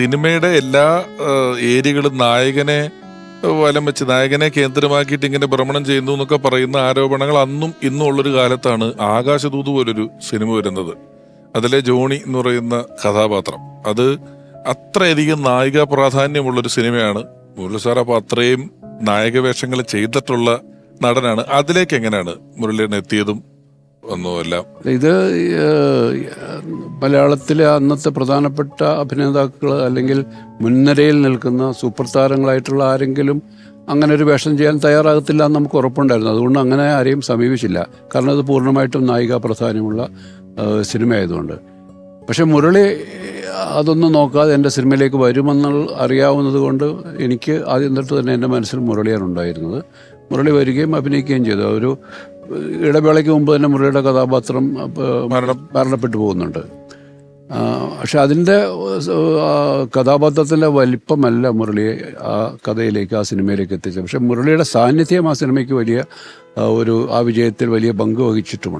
സിനിമയുടെ എല്ലാ ഏരിയകളും നായകനെ വലം വെച്ച് നായകനെ കേന്ദ്രമാക്കിയിട്ട് ഇങ്ങനെ ഭ്രമണം ചെയ്യുന്നു എന്നൊക്കെ പറയുന്ന ആരോപണങ്ങൾ അന്നും ഇന്നും ഉള്ളൊരു കാലത്താണ് ആകാശദൂത് പോലൊരു സിനിമ വരുന്നത്. അതിലെ ജോണി എന്ന് പറയുന്ന കഥാപാത്രം. അത് അത്രയധികം നായിക പ്രാധാന്യമുള്ളൊരു സിനിമയാണ്. മുരളി സാർ അപ്പൊ അത്രയും നായക വേഷങ്ങൾ ചെയ്തിട്ടുള്ള നടനാണ്. അതിലേക്ക് എങ്ങനെയാണ് മുരളിയുടെ എത്തിയതും ഒന്നും എല്ലാം ഇത് മലയാളത്തിലെ അന്നത്തെ പ്രധാനപ്പെട്ട അഭിനേതാക്കൾ അല്ലെങ്കിൽ മുൻനിരയിൽ നിൽക്കുന്ന സൂപ്പർ താരങ്ങളായിട്ടുള്ള ആരെങ്കിലും അങ്ങനെ ഒരു വേഷം ചെയ്യാൻ തയ്യാറാകത്തില്ല എന്ന് നമുക്ക് ഉറപ്പുണ്ടായിരുന്നു. അതുകൊണ്ട് അങ്ങനെ ആരെയും സമീപിച്ചില്ല. കാരണം അത് പൂർണമായിട്ടും നായിക പ്രാധാന്യമുള്ള സിനിമയായതുകൊണ്ട്. പക്ഷെ മുരളി അതൊന്നും നോക്കാതെ എന്റെ സിനിമയിലേക്ക് വരുമെന്ന് അറിയാവുന്നത് കൊണ്ട് എനിക്ക് ആദ്യം തൊട്ട് തന്നെ എന്റെ മനസ്സിൽ മുരളിയാണ് ഉണ്ടായിരുന്നത്. മുരളി വരികയും അഭിനയിക്കുകയും ചെയ്തു. ഒരു ഇടവേളയ്ക്ക് മുമ്പ് തന്നെ മുരളിയുടെ കഥാപാത്രം മരണപ്പെട്ടു പോകുന്നുണ്ട്. പക്ഷെ അതിന്റെ കഥാപാത്രത്തിന്റെ വലിപ്പമല്ല മുരളിയെ ആ കഥയിലേക്ക് ആ സിനിമയിലേക്ക് എത്തിച്ചത്. പക്ഷെ മുരളിയുടെ സാന്നിധ്യം ആ സിനിമയ്ക്ക് വലിയ ഒരു ആ വിജയത്തിൽ വലിയ പങ്ക് വഹിച്ചിട്ടുമുണ്ട്.